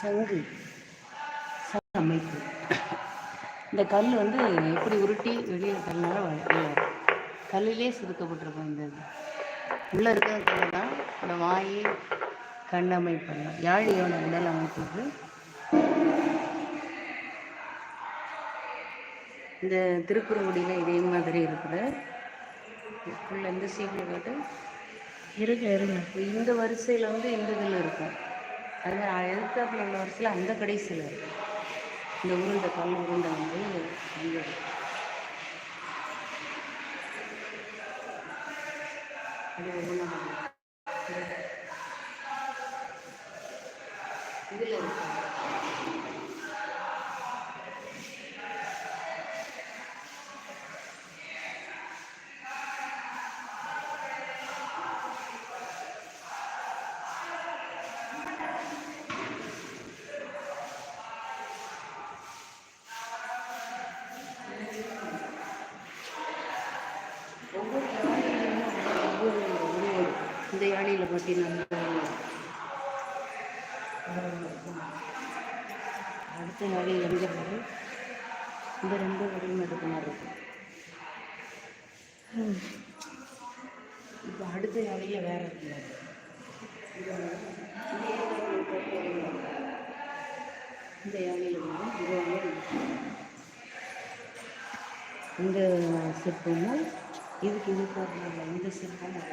சங்கு. சங்கு அமைப்பு இந்த கல் வந்து எப்படி உருட்டி வெளியே கல்னால் கல்லிலே செதுக்கப்பட்டிருக்கும் இந்த இது. உள்ளே இருக்கிற கல் தான் இந்த வாய் கண் அமைப்பு யாழியோட உடல் அமைப்பு இந்த திருக்குறங்குடியில் இதே மாதிரி இருக்குது. ஃபுல்லாக இந்த சீக்கிரம் காட்டு இருங்க இருங்க. இந்த வரிசையில் வந்து இந்த இதில் இருக்கும். அது மாதிரி எதிர்த்தாப்புல உள்ள வரிசையில் அந்த கடைசியில் இருக்கும் இந்த உருண்டை கல் உருண்டை வந்து அங்கே அது ஒவ்வொன்றா இதில் இருக்காங்க யானையில் பார்த்தீங்கன்னா அடுத்த யானையில் எங்கே இந்த ரெண்டு வடிவம் எடுக்க மாதிரி இருக்கும் இப்போ அடுத்த யானையில் வேற இருக்குல்ல இந்த யானையில் வந்து உருவமே இந்த சிற்பமும் இதுக்கு இது போடுறதில்ல இந்த சிற்பமும்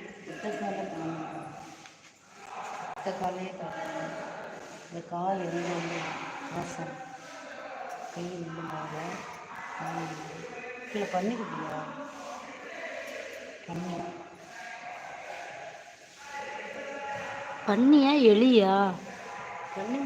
புத்த காலையே காணும் இந்த கால் எங்கே வந்து கை இருந்தாங்க கீழே பண்ணிக்கிட்டியா? பண்ணி. பண்ணியா எலியா? பண்ணி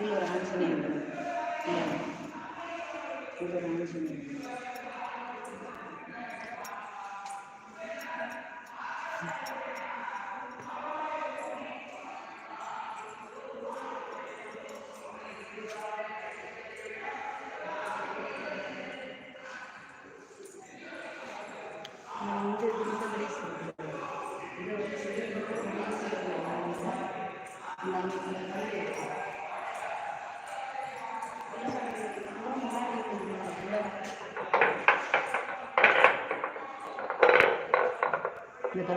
விடு இது ஒரு ஆஞ்சநேயர் இல்ல. இது ஒரு ஆஞ்சநேயர் இந்த இந்த கடைசி இருக்கு. இந்த கடைசி இந்த கடைசி இருக்கு. அந்த அமைப்புல வந்து இந்த இந்த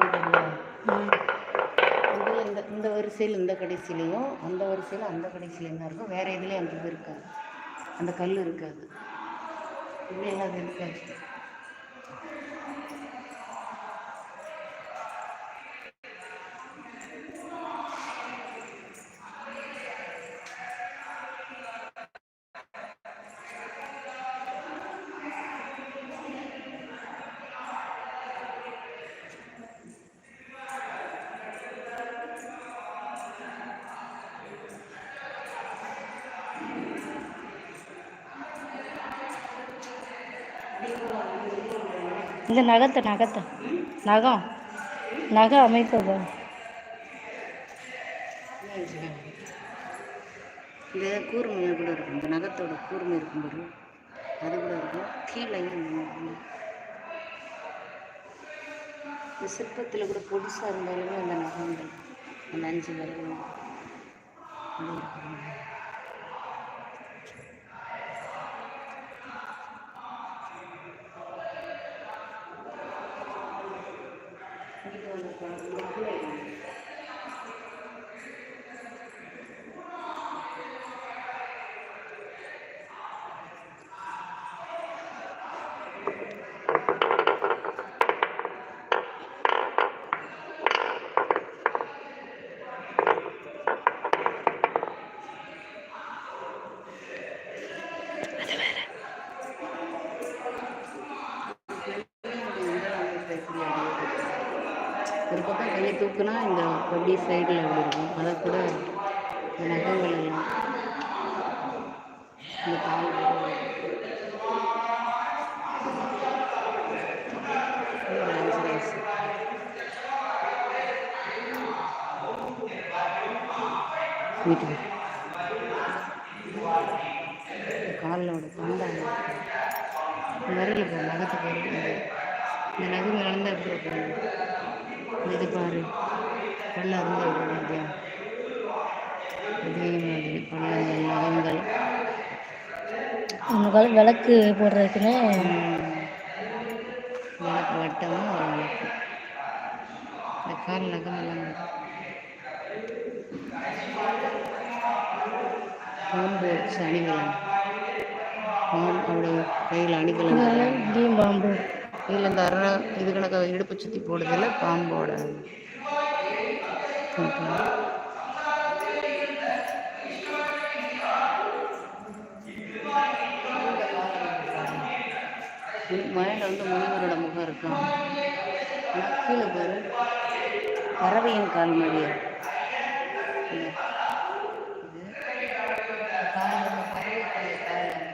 இதில் இந்த இந்த வரிசையில் இந்த கடைசிலையும் அந்த வரிசையில் அந்த கடைசிலையும் தான் இருக்கும் வேறு இதுலேயும் அந்த இது இருக்காது. அந்த கல் இருக்காது. இப்படியெல்லாம் அது இருக்காது. இந்த நகத்தை நகத்தை. நகம் நகை அமைப்பு இந்த கூர்மையாக கூட இருக்கும். இந்த நகத்தோட கூர்மை இருக்கும்போது அது கூட இருக்கும். கீழேயும் இந்த சிற்பத்தில் கூட பொடிசாக இருந்தாலுமே அந்த நகங்கள் அந்த அஞ்சு விரலும் அது இருக்கும். தூக்குனா இந்த கீழே அப்படியே சைடில் அப்படி இருக்கும். அதை கூட இந்த நகங்கள் எல்லாம் இந்த கால் காலோட இது ஒரு அஞ்சு வயசு வீட்டுக்கு இந்த நகை வளர்ந்தா எப்படி இருக்கும்? இது பாரு. பல்ல அருந்து இதே மாதிரி பள்ளங்கள் நகங்கள் அந்த காலம் விளக்கு போடுறதுக்குன்னு விளக்கு வட்டமும் ஒரு விளக்கு. இந்த கால் நகம் எல்லாம். பாம்பு வச்சு அணிகலன். பாம்பு அவருடைய கையில் அணிகலன். இங்கேயும் பாம்பு. இதில் இந்த அரை இது கணக்கு இடுப்பு சுற்றி போடுறதுல பாம்போட photo. வந்து முனிவரோட முகம் இருக்கும் கீழே பாரு பறவையின் கால் மாதிரியா இருக்கு. இது. இது. கால் வந்து பறவைக்குரிய கால் மாதிரி.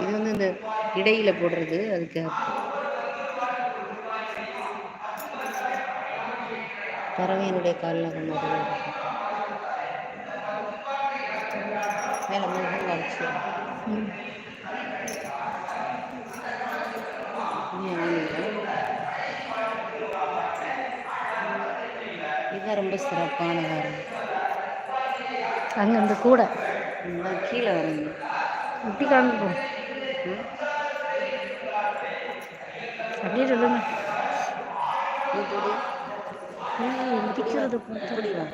இது வந்து இந்த இடையில போடுறது அதுக்கு பறவையினுடைய காலில் கொண்டு மேலே முகம் வச்சு. இதுதான் ரொம்ப சிறப்பான வாரம். அங்கே அந்த கூடை. கீழே வரீங்க எப்படி காமிப்போம் அப்படியே சொல்லுங்க ஏய், மிதிக்கிறது பார்த்தா இப்படி வா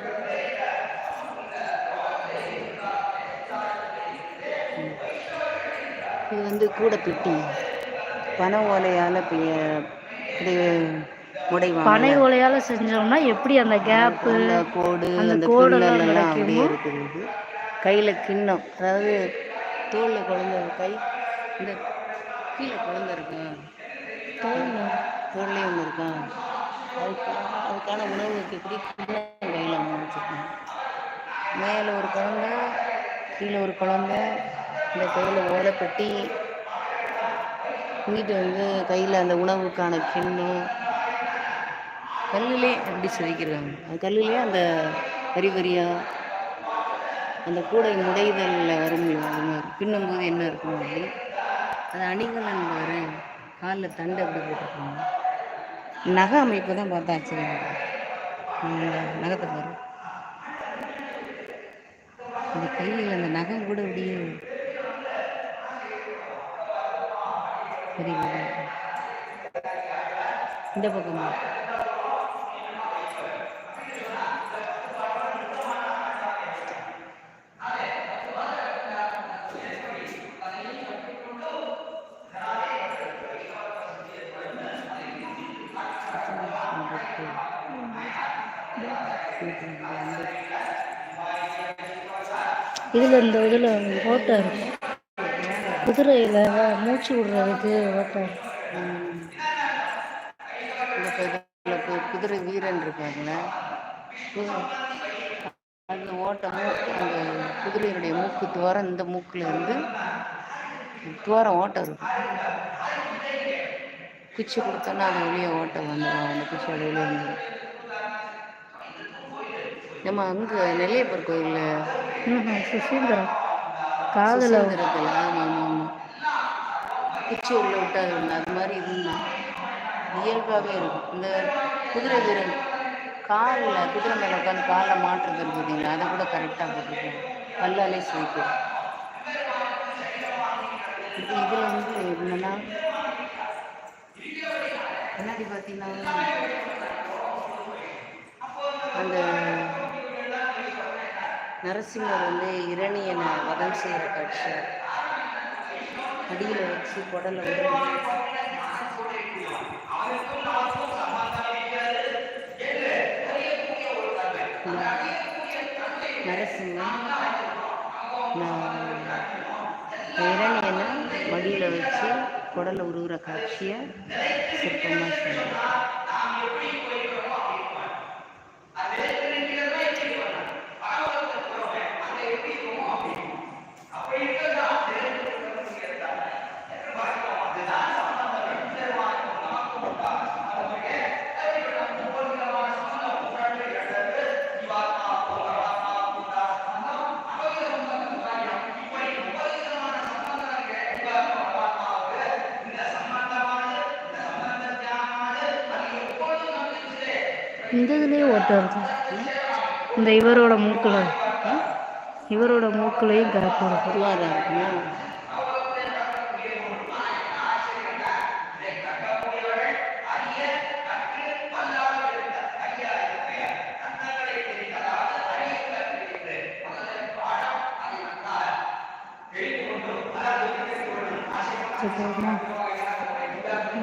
ம். இது வந்து கூட பெட்டி பனை ஓலையால் இப்படி உடைவாங்க பனை ஓலையால செஞ்சோம்னா எப்படி அந்த கேப்பு அந்த கோடு அந்த எல்லாம் அப்படியே? இருக்குது. கையில் கிண்ணம். அதாவது தோளில் குழந்த கை இந்த கீழே குழந்த இருக்கா? தோல்லே? ஒன்று இருக்கா? அதுக்கு அதுக்கான உணவுக்கு இப்படி கிண்ணம் கையில் ஒன்று மேலே ஒரு குழந்த கீழே ஒரு குழந்த இந்த கையில் ஓலைப்பெட்டி இங்கிட்டு வந்து கையில் அந்த உணவுக்கான கிண்ணம் கல்லுலே அப்படி செதுக்கிருக்காங்க அந்த கல்லுலே அந்த வரி வரியாக அந்த கூடை முடைதலில் வரும் பின்னும் போது பின்னும்போது என்ன இருக்கும் அப்படி? அது அணிகலன் வேறு காலில் தண்டு அப்படி போட்டிருக்காங்க நகை அமைப்பு தான் பார்த்தா ஆச்சரியம் நகத்தை பாரு. அந்த கையில் அந்த நகம் கூட அப்படியே சரிங்களா இந்த பக்கம்? இதில் இந்த இதில் ஓட்டை இருக்கும் குதிரையில் மூச்சு விடுறதுக்கு ஓட்டை குதிரை வீரன் இருப்பாங்கல்ல அந்த ஓட்டமும் அந்த குதிரையினுடைய மூக்கு துவாரம் இந்த மூக்கில் இருந்து துவாரம் ஓட்டம் இருக்கும் குச்சி கொடுத்தோன்னா அது வெளியே ஓட்டம் வந்துடும் அந்த குச்சி அது வெளியே வந்துடும் நம்ம அங்கே நெல்லையப்பர் கோயிலில் சுசீந்திரம் காதல சுதந்திரத்தில் ஆமாம் ஆமாம் குச்சி உள்ள விட்டாது அது ஒன்று அது மாதிரி இதுதான் இயல்பாகவே இருக்கும் இந்த குதிரை வீரன் காலில் குதிரை மேலே உட்காந்து காலில் மாட்டுறது இருக்கு பார்த்தீங்களா அதை கூட கரெக்டாக போட்டுருக்கோம் பல்லாலே சுவைக்கும். இது இதில் வந்து என்னன்னா முன்னாடி பார்த்தீங்கன்னா அந்த நரசிம்மர் வந்து இரணியனை வதம் செய்கிற காட்சி. அடியில் வச்சு குடலை வந்து நரசிங்கம் நான் இரணியனை மடியில் வச்சு குடலை உருகிற காட்சியை சிற்பமாக செய்யணும் இந்த இதுலேயே ஓட்டை இருக்கும்? இந்த இவரோட மூக்கில். இவரோட மூக்குலையும் கேப் இருக்கும்?